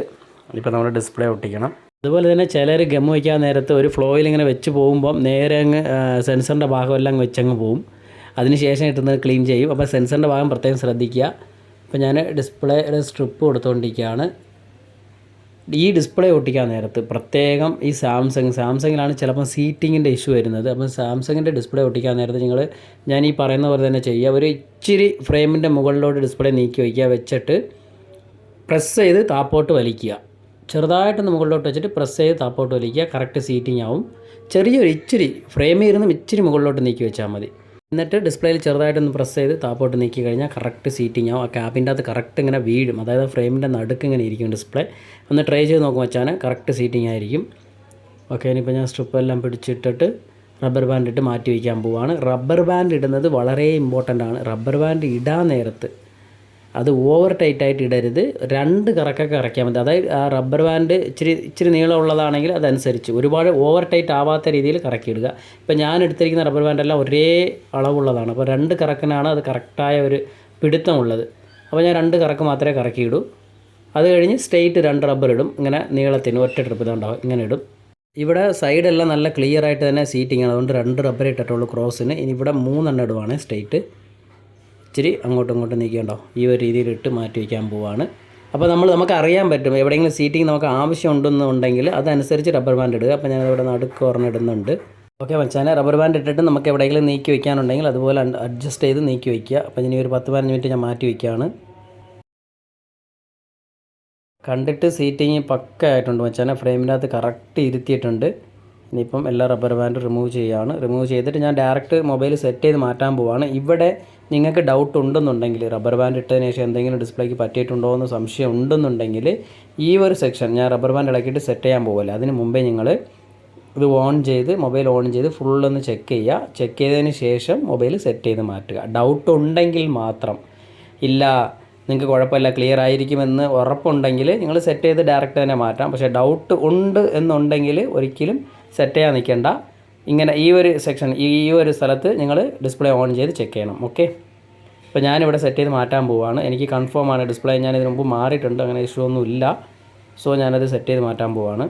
Speaker 1: ഇപ്പോൾ നമ്മൾ ഡിസ്പ്ലേ ഒട്ടിക്കണം. അതുപോലെ തന്നെ ചിലർ ഗം വയ്ക്കാൻ നേരത്ത് ഒരു ഫ്ലോയിൽ ഇങ്ങനെ വെച്ച് പോകുമ്പം നേരെ അങ്ങ് സെൻസറിന്റെ ഭാഗമെല്ലാം വെച്ചങ്ങ് പോകും. അതിനുശേഷം കിട്ടുന്നത് ക്ലീൻ ചെയ്യും. അപ്പോൾ സെൻസറിന്റെ ഭാഗം പ്രത്യേകം ശ്രദ്ധിക്കുക. അപ്പോൾ ഞാൻ ഡിസ്പ്ലേയുടെ സ്ട്രിപ്പ് കൊടുത്തുകൊണ്ടിരിക്കുകയാണ് ഈ ഡിസ്പ്ലേ ഒട്ടിക്കാൻ നേരത്ത് പ്രത്യേകം ഈ സാംസങ് സാംസങ്ങിലാണ് ചിലപ്പോൾ സീറ്റിങ്ങിന്റെ ഇഷ്യൂ വരുന്നത്. അപ്പോൾ സാംസങ്ങിന്റെ ഡിസ്പ്ലേ ഒട്ടിക്കാൻ നേരത്ത് നിങ്ങൾ ഞാൻ ഈ പറയുന്ന പോലെ തന്നെ ചെയ്യുക. ഒരു ഇച്ചിരി ഫ്രെയിമിന്റെ മുകളിലോട്ട് ഡിസ്പ്ലേ നീക്കി വയ്ക്കുക. വെച്ചിട്ട് പ്രസ് ചെയ്ത് താപ്പോട്ട് വലിക്കുക. ചെറുതായിട്ടൊന്ന് മുകളിലോട്ട് വെച്ചിട്ട് പ്രസ് ചെയ്ത് താപ്പോട്ട് വലിക്കുക. കറക്റ്റ് സീറ്റിംഗ് ആവും. ചെറിയൊരു ഇച്ചിരി ഫ്രെയിമിൽ ഇരുന്നും ഇച്ചിരി മുകളിലോട്ട് നീക്കി വെച്ചാൽ മതി. എന്നിട്ട് ഡിസ്പ്ലേയിൽ ചെറുതായിട്ടൊന്ന് പ്രസ് ചെയ്ത് താപ്പോട്ട് നീക്കി കഴിഞ്ഞാൽ കറക്റ്റ് സീറ്റിംഗ് ആവും. ആ ക്യാബിന്റെ അകത്ത് കറക്റ്റ് ഇങ്ങനെ വീഴും. അതായത് ഫ്രെയിമിന്റെ നടുക്ക് ഇങ്ങനെ ഇരിക്കും ഡിസ്പ്ലേ ഒന്ന് ട്രൈ ചെയ്ത് നോക്കും വെച്ചാൽ കറക്റ്റ് സീറ്റിംഗ് ആയിരിക്കും. ഓക്കെ ഇനിയിപ്പോൾ ഞാൻ സ്ട്രിപ്പ് എല്ലാം പിടിച്ചിട്ടിട്ട് റബ്ബർ ബാൻഡ് ഇട്ട് മാറ്റി വയ്ക്കാൻ പോവാണ്. റബ്ബർ ബാൻഡ് ഇടുന്നത് വളരെ ഇമ്പോർട്ടന്റ് ആണ്. റബ്ബർ ബാൻഡ് ഇടാൻ നേരത്ത് അത് ഓവർ ടൈറ്റ് ആയിട്ട് ഇടരുത്. രണ്ട് കറക്കൊക്കെ കറക്കിയാൽ മതി. അതായത് ആ റബ്ബർ ബാൻഡ് ഇച്ചിരി ഇച്ചിരി നീളമുള്ളതാണെങ്കിൽ അതനുസരിച്ച്. ഒരുപാട് ഓവർ ടൈറ്റ് ആവാത്ത രീതിയിൽ കറക്കിയിടുക. ഇപ്പം ഞാൻ എടുത്തിരിക്കുന്ന റബ്ബർ ബാൻഡെല്ലാം ഒരേ അളവുള്ളതാണ്. അപ്പോൾ രണ്ട് കറക്കിനാണ് അത് കറക്റ്റായ ഒരു പിടുത്തമുള്ളത്. അപ്പോൾ ഞാൻ രണ്ട് കറക്ക് മാത്രമേ കറക്കിയിടൂ. അത് കഴിഞ്ഞ് സ്ട്രെയിറ്റ് രണ്ട് റബ്ബർ ഇടും. ഇങ്ങനെ നീളത്തിന് ഒറ്റ ട്രിപ്പ് ഇതുണ്ടാവും ഇങ്ങനെ ഇടും. ഇവിടെ സൈഡെല്ലാം നല്ല ക്ലിയർ ആയിട്ട് തന്നെ സീറ്റിംഗ് ആണ്. അതുകൊണ്ട് രണ്ട് റബ്ബർ ഇട്ടിട്ടുള്ളൂ ക്രോസിന് ഇനി ഇവിടെ മൂന്നെണ്ണം ഇടുവാണ് സ്ട്രെയിറ്റ് ഇച്ചിരി അങ്ങോട്ടും ഇങ്ങോട്ടും നീക്കിയുണ്ടോ? ഈ ഒരു രീതിയിൽ ഇട്ട് മാറ്റി വയ്ക്കാൻ പോവാണ്. അപ്പോൾ നമ്മൾ നമുക്ക് അറിയാൻ പറ്റും എവിടെയെങ്കിലും സീറ്റിംഗ് നമുക്ക് ആവശ്യമുണ്ടെന്നുണ്ടെങ്കിൽ അതനുസരിച്ച് റബ്ബർ ബാൻഡ് ഇടുക. അപ്പോൾ ഞാൻ ഇവിടെ നടുക്ക് ഒരെണ്ണം ഇടുന്നുണ്ട്. ഓക്കെ മച്ചാനെ റബ്ബർ ബാൻഡ് ഇട്ടിട്ട് നമുക്ക് എവിടെയെങ്കിലും നീക്കി വയ്ക്കാനുണ്ടെങ്കിൽ അതുപോലെ അഡ്ജസ്റ്റ് ചെയ്ത് നീക്കി വയ്ക്കുക. അപ്പോൾ ഇനി ഒരു പത്ത് പതിനഞ്ച് മിനിറ്റ് ഞാൻ മാറ്റി വയ്ക്കുകയാണ്. കണ്ടിട്ട് സീറ്റിംഗ് പക്ക ആയിട്ടുണ്ട് മച്ചാനെ. ഫ്രെയിമിനകത്ത് കറക്റ്റ് ഇരുത്തിയിട്ടുണ്ട്. ഇനിയിപ്പം എല്ലാ റബ്ബർ ബാൻഡ് റിമൂവ് ചെയ്യുകയാണ് റിമൂവ് ചെയ്തിട്ട് ഞാൻ ഡയറക്റ്റ് മൊബൈൽ സെറ്റ് ചെയ്ത് മാറ്റാൻ പോവാണ്. ഇവിടെ നിങ്ങൾക്ക് ഡൗട്ട് ഉണ്ടെന്നുണ്ടെങ്കിൽ റബ്ബർ ബാൻഡ് ഇട്ടതിന് ശേഷം എന്തെങ്കിലും ഡിസ്പ്ലേക്ക് പറ്റിയിട്ടുണ്ടോ എന്ന് സംശയം ഉണ്ടെന്നുണ്ടെങ്കിൽ ഈ ഒരു സെക്ഷൻ ഞാൻ റബ്ബർ ബാൻഡ് ഇളക്കിയിട്ട് സെറ്റ് ചെയ്യാൻ പോകില്ല അതിന് മുമ്പേ നിങ്ങൾ ഇത് ഓൺ ചെയ്ത് മൊബൈൽ ഓൺ ചെയ്ത് ഫുള്ളൊന്ന് ചെക്ക് ചെയ്യുക. ചെക്ക് ചെയ്തതിന് ശേഷം മൊബൈൽ സെറ്റ് ചെയ്ത് മാറ്റുക. ഡൗട്ട് ഉണ്ടെങ്കിൽ മാത്രം. ഇല്ല നിങ്ങൾക്ക് കുഴപ്പമില്ല ക്ലിയർ ആയിരിക്കുമെന്ന് ഉറപ്പുണ്ടെങ്കിൽ നിങ്ങൾ സെറ്റ് ചെയ്ത് ഡയറക്റ്റ് തന്നെ മാറ്റാം. പക്ഷേ ഡൗട്ട് ഉണ്ട് എന്നുണ്ടെങ്കിൽ ഒരിക്കലും സെറ്റ് ചെയ്യാൻ നിൽക്കേണ്ട. ഇങ്ങനെ ഈ ഒരു സെക്ഷൻ ഈ ഒരു സ്ഥലത്ത് നിങ്ങൾ ഡിസ്പ്ലേ ഓൺ ചെയ്ത് ചെക്ക് ചെയ്യണം ഓക്കെ അപ്പോൾ ഞാനിവിടെ സെറ്റ് ചെയ്ത് മാറ്റാൻ പോവുകയാണ് എനിക്ക് കൺഫേം ആണ് ഡിസ്പ്ലേ ഞാൻ ഇതിന് മുമ്പ് മാറിയിട്ടുണ്ട് അങ്ങനെ ഇഷ്യൂ ഒന്നും ഇല്ല സോ ഞാനത് സെറ്റ് ചെയ്ത് മാറ്റാൻ പോവുകയാണ്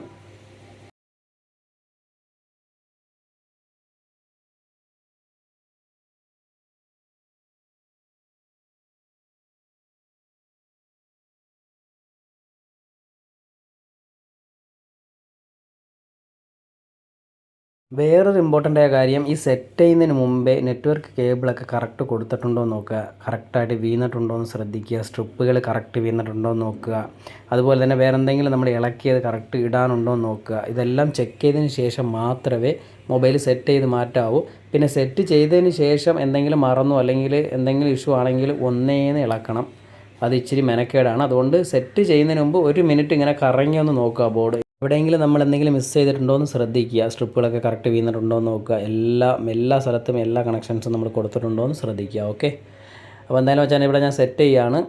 Speaker 1: വേറൊരു ഇമ്പോർട്ടന്റ് ആയ കാര്യം ഈ സെറ്റ് ചെയ്യുന്നതിന് മുമ്പേ നെറ്റ്വർക്ക് കേബിളൊക്കെ കറക്റ്റ് കൊടുത്തിട്ടുണ്ടോ എന്ന് നോക്കുക. കറക്റ്റായിട്ട് വീണിട്ടുണ്ടോ എന്ന് ശ്രദ്ധിക്കുക. സ്ട്രിപ്പുകൾ കറക്റ്റ് വീണിട്ടുണ്ടോ എന്ന് നോക്കുക. അതുപോലെ തന്നെ വേറെ എന്തെങ്കിലും നമ്മൾ ഇളക്കിയത് കറക്റ്റ് ഇടാനുണ്ടോ എന്ന് നോക്കുക. ഇതെല്ലാം ചെക്ക് ചെയ്തതിന് ശേഷം മാത്രമേ മൊബൈൽ സെറ്റ് ചെയ്ത് മാറ്റാവൂ. പിന്നെ സെറ്റ് ചെയ്തതിന് ശേഷം എന്തെങ്കിലും മറന്നു അല്ലെങ്കിൽ എന്തെങ്കിലും ഇഷ്യൂ ആണെങ്കിൽ ഒന്നേന്ന് ഇളക്കണം. അത് ഇച്ചിരി മെനക്കേടാണ്. അതുകൊണ്ട് സെറ്റ് ചെയ്യുന്നതിന് മുമ്പ് ഒരു മിനിറ്റ് ഇങ്ങനെ കറങ്ങി ഒന്ന് നോക്കുക ബോർഡ് എവിടെയെങ്കിലും നമ്മൾ എന്തെങ്കിലും മിസ് ചെയ്തിട്ടുണ്ടോ എന്ന് ശ്രദ്ധിക്കുക. സ്ട്രിപ്പുകളൊക്കെ കറക്റ്റ് വീണിട്ടുണ്ടോ എന്ന് നോക്കുക. എല്ലാ എല്ലാ സ്ഥലത്തും എല്ലാ കണക്ഷൻസും നമ്മൾ കൊടുത്തിട്ടുണ്ടോ എന്ന് ശ്രദ്ധിക്കുക. ഓക്കെ അപ്പോൾ എന്തായാലും വെച്ചാൽ ഇവിടെ ഞാൻ സെറ്റ് ചെയ്യുകയാണ്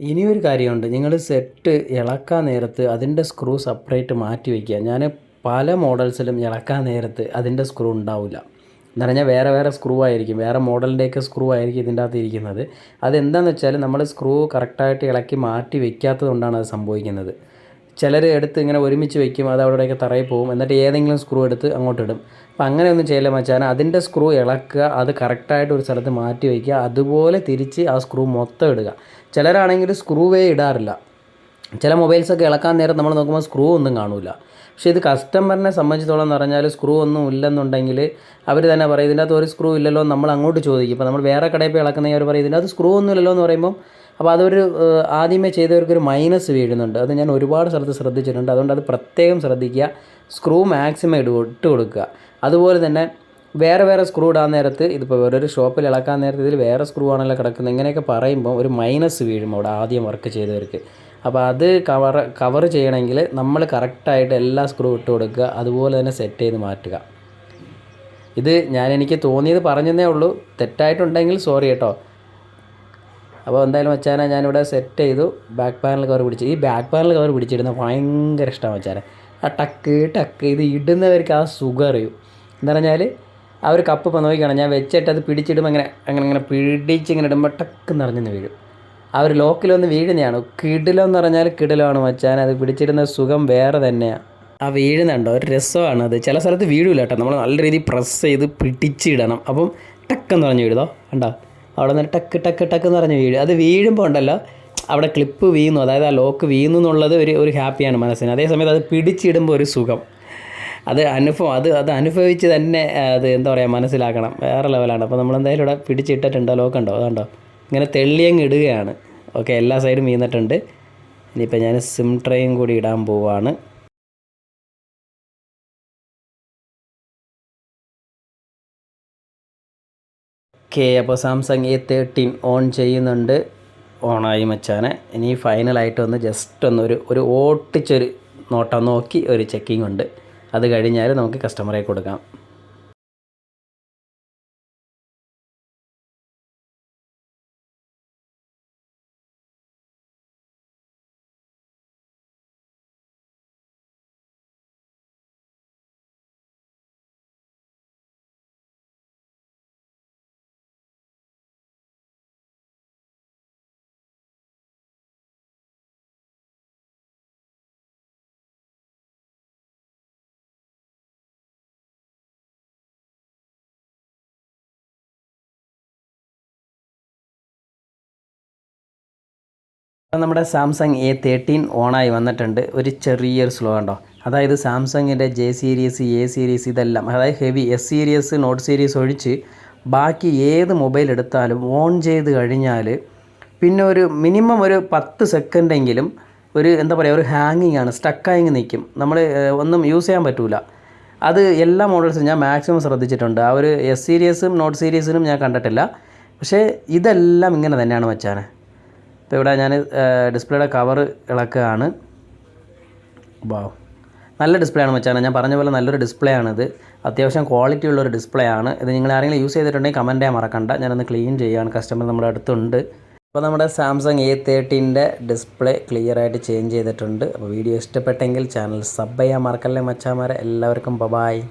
Speaker 1: ഇനിയൊരു കാര്യമുണ്ട്. നിങ്ങൾ സെറ്റ് ഇളക്കാൻ നേരത്ത് അതിന്റെ സ്ക്രൂ സെപ്പറേറ്റ് മാറ്റി വയ്ക്കുക ഞാൻ പല മോഡൽസിലും ഇളക്കാൻ നേരത്ത് അതിന്റെ സ്ക്രൂ ഉണ്ടാവില്ല. എന്ന് പറഞ്ഞാൽ വേറെ വേറെ സ്ക്രൂ ആയിരിക്കും. വേറെ മോഡലിന്റെയൊക്കെ സ്ക്രൂ ആയിരിക്കും ഇതിന്റെ അകത്ത് ഇരിക്കുന്നത്. അതെന്താണെന്ന് വെച്ചാൽ നമ്മൾ സ്ക്രൂ കറക്റ്റായിട്ട് ഇളക്കി മാറ്റി വയ്ക്കാത്തത് കൊണ്ടാണ് അത് സംഭവിക്കുന്നത്. ചിലർ എടുത്ത് ഇങ്ങനെ ഒരുമിച്ച് വെക്കും അത് അവിടെയൊക്കെ തറയിൽ പോകും. എന്നിട്ട് ഏതെങ്കിലും സ്ക്രൂ എടുത്ത് അങ്ങോട്ട് ഇടും. അപ്പം അങ്ങനെയൊന്നും ചെയ്യില്ല മച്ചാൻ അതിന്റെ സ്ക്രൂ ഇളക്കുക അത് കറക്റ്റായിട്ട് ഒരു സ്ഥലത്ത് മാറ്റി വയ്ക്കുക അതുപോലെ തിരിച്ച് ആ സ്ക്രൂ മൊത്തം ഇടുക. ചിലരാണെങ്കിൽ സ്ക്രൂവേ ഇടാറില്ല. ചില മൊബൈൽസൊക്കെ ഇളക്കാൻ നേരം നമ്മൾ നോക്കുമ്പോൾ സ്ക്രൂ ഒന്നും കാണില്ല പക്ഷേ ഇത് കസ്റ്റമറിനെ സംബന്ധിച്ചിടത്തോളം എന്ന് പറഞ്ഞാൽ സ്ക്രൂ ഒന്നും ഇല്ലെന്നുണ്ടെങ്കിൽ അവർ തന്നെ പറയും ഇതിന്റെ അകത്ത് ഒരു സ്ക്രൂ ഇല്ലല്ലോ നമ്മൾ അങ്ങോട്ട് ചോദിക്കും. ഇപ്പോൾ നമ്മൾ വേറെ കടയിൽ പോയി ഇളക്കുന്നെങ്കിൽ അവർ പറയും ഇതിന്റെ അകത്ത് സ്ക്രൂ ഒന്നും ഇല്ലല്ലോ എന്ന് പറയുമ്പോൾ അപ്പോൾ അതൊരു ആദ്യമേ ചെയ്തവർക്കൊരു മൈനസ് വീഴുന്നുണ്ട്. അത് ഞാൻ ഒരുപാട് സ്ഥലത്ത് ശ്രദ്ധിച്ചിട്ടുണ്ട്. അതുകൊണ്ട് അത് പ്രത്യേകം ശ്രദ്ധിക്കുക. സ്ക്രൂ മാക്സിമം ഇട ഇട്ട് കൊടുക്കുക. അതുപോലെ തന്നെ വേറെ വേറെ സ്ക്രൂ ഇടാൻ നേരത്ത് ഇതിപ്പോൾ വേറൊരു ഷോപ്പിൽ ഇളക്കാൻ നേരത്ത് ഇതിൽ വേറെ സ്ക്രൂ ആണല്ലോ കിടക്കുന്നത്. ഇങ്ങനെയൊക്കെ പറയുമ്പോൾ ഒരു മൈനസ് വീഴും അവിടെ ആദ്യം വർക്ക് ചെയ്തവർക്ക്. അപ്പോൾ അത് കവർ കവർ ചെയ്യണമെങ്കിൽ നമ്മൾ കറക്റ്റായിട്ട് എല്ലാ സ്ക്രൂ ഇട്ട് കൊടുക്കുക. അതുപോലെ തന്നെ സെറ്റ് ചെയ്ത് മാറ്റുക. ഇത് ഞാൻ എനിക്ക് തോന്നിയത് പറഞ്ഞതേ ഉള്ളൂ. തെറ്റായിട്ടുണ്ടെങ്കിൽ സോറി കേട്ടോ. അപ്പോൾ എന്തായാലും വെച്ചാൽ ഞാനിവിടെ സെറ്റ് ചെയ്തു. ബാക്ക് പാനൽ കവർ പിടിച്ച്. ഈ ബാക്ക് പാനൽ കവർ പിടിച്ചിടുന്ന ഭയങ്കര ഇഷ്ടമാണ് വെച്ചാൽ ആ ടക്ക് ടക്ക് ഇത് ഇടുന്നവർക്ക് ആ സുഖം അറിയും. എന്ന് പറഞ്ഞാൽ ആ ഒരു കപ്പ് ഇപ്പോൾ നോക്കിക്കണം ഞാൻ വെച്ചിട്ട് അത് പിടിച്ചിടുമ്പോൾ അങ്ങനെ അങ്ങനെ അങ്ങനെ പിടിച്ച് ഇങ്ങനെ ഇടുമ്പോൾ ടക്ക് നിറഞ്ഞെന്ന് വീഴും. ആ ഒരു ലോക്കിലൊന്ന് വീഴുന്നതാണ്. കിടിലെന്ന് പറഞ്ഞാൽ കിടിലാണ് മച്ചാൻ അത് പിടിച്ചിടുന്ന സുഖം വേറെ തന്നെയാണ് ആ വീഴുന്നുണ്ടോ? ഒരു രസമാണ് അത്. ചില സ്ഥലത്ത് വീഴില്ല കേട്ടോ. നമ്മൾ നല്ല രീതിയിൽ പ്രസ് ചെയ്ത് പിടിച്ചിടണം. അപ്പം ടക്കെന്ന് പറഞ്ഞു വീഴുതോ? കണ്ടോ? അവിടെ നിന്ന് ടക്ക് ടക്ക് ടക്ക് എന്ന് പറഞ്ഞ് വീഴും. അത് വീഴുമ്പോൾ ഉണ്ടല്ലോ അവിടെ ക്ലിപ്പ് വീഴുന്നു അതായത് ആ ലോക്ക് വീഴുന്നു എന്നുള്ളത് ഒരു ഒരു ഹാപ്പിയാണ് മനസ്സിന്. അതേസമയത്ത് അത് പിടിച്ചിടുമ്പോൾ ഒരു സുഖം. അത് അനുഭവം അത് അത് അനുഭവിച്ച് തന്നെ അത് എന്താ പറയുക മനസ്സിലാക്കണം. വേറെ ലെവലാണ് അപ്പോൾ നമ്മൾ എന്തായാലും ഇവിടെ പിടിച്ചിട്ടിട്ടുണ്ടോ ലോക്കുണ്ടോ അതുണ്ടോ ഇങ്ങനെ തെള്ളിയങ്ങ് ഇടുകയാണ്. ഓക്കെ എല്ലാ സൈഡും വീന്നിട്ടുണ്ട് ഇനിയിപ്പോൾ ഞാൻ സിം ട്രെയും കൂടി ഇടാൻ പോവാണ്. ഓക്കെ അപ്പോൾ സാംസങ് എ തേർട്ടീൻ ഓൺ ചെയ്യുന്നുണ്ട്. ഓണായി മച്ചാനെ. ഇനി ഫൈനലായിട്ട് ഒന്ന് ജസ്റ്റ് ഒന്ന് ഒരു ഒരു ഓട്ടിച്ചൊരു നോട്ടം നോക്കി ഒരു ചെക്കിംഗ് ഉണ്ട്. അത് കഴിഞ്ഞാൽ നമുക്ക് കസ്റ്റമറെ കൊടുക്കാം. ഇപ്പം നമ്മുടെ സാംസങ് എ തേർട്ടീൻ ഓണായി വന്നിട്ടുണ്ട്. ഒരു ചെറിയൊരു സ്ലോ ഉണ്ടോ അതായത് സാംസങ്ങിന്റെ ജെ സീരീസ് എ സീരീസ് ഇതെല്ലാം അതായത് heavy S series note series ഒഴിച്ച് ബാക്കി ഏത് മൊബൈൽ എടുത്താലും ഓൺ ചെയ്ത് കഴിഞ്ഞാൽ പിന്നെ ഒരു മിനിമം ഒരു പത്ത് സെക്കൻഡെങ്കിലും ഒരു എന്താ പറയുക ഒരു ഹാങ്ങിങ് ആണ് സ്റ്റക്കായി നിൽക്കും. നമ്മൾ ഒന്നും യൂസ് ചെയ്യാൻ പറ്റൂല. അത് എല്ലാ മോഡൽസും ഞാൻ മാക്സിമം ശ്രദ്ധിച്ചിട്ടുണ്ട്. ആ ഒരു എസ് സീരീസും നോട്ട് സീരീസിനും ഞാൻ കണ്ടിട്ടില്ല. പക്ഷേ ഇതെല്ലാം ഇങ്ങനെ തന്നെയാണ് വെച്ചാൽ ഇപ്പോൾ ഇവിടെ ഞാൻ ഡിസ്പ്ലേയുടെ കവർ ഇളക്കുകയാണ്. വാവ്. നല്ല ഡിസ്പ്ലേ ആണ് മച്ചാണ് ഞാൻ പറഞ്ഞ പോലെ നല്ലൊരു ഡിസ്പ്ലേ ആണിത്. അത്യാവശ്യം ക്വാളിറ്റി ഉള്ളൊരു ഡിസ്പ്ലേ ആണ്. ഇത് നിങ്ങൾ ആരെങ്കിലും യൂസ് ചെയ്തിട്ടുണ്ടെങ്കിൽ കമന്റ് ചെയ്യാൻ മറക്കണ്ട. ഞാനൊന്ന് ക്ലീൻ ചെയ്യുകയാണ്. കസ്റ്റമർ നമ്മുടെ അടുത്തുണ്ട്. അപ്പോൾ നമ്മുടെ സാംസങ് എ തേർട്ടീന്റെ ഡിസ്പ്ലേ ക്ലിയർ ആയിട്ട് ചേഞ്ച് ചെയ്തിട്ടുണ്ട്. അപ്പോൾ വീഡിയോ ഇഷ്ടപ്പെട്ടെങ്കിൽ ചാനൽ സബ് ചെയ്യാൻ മറക്കല്ലേ മച്ചാമാരെ എല്ലാവർക്കും ബബായ്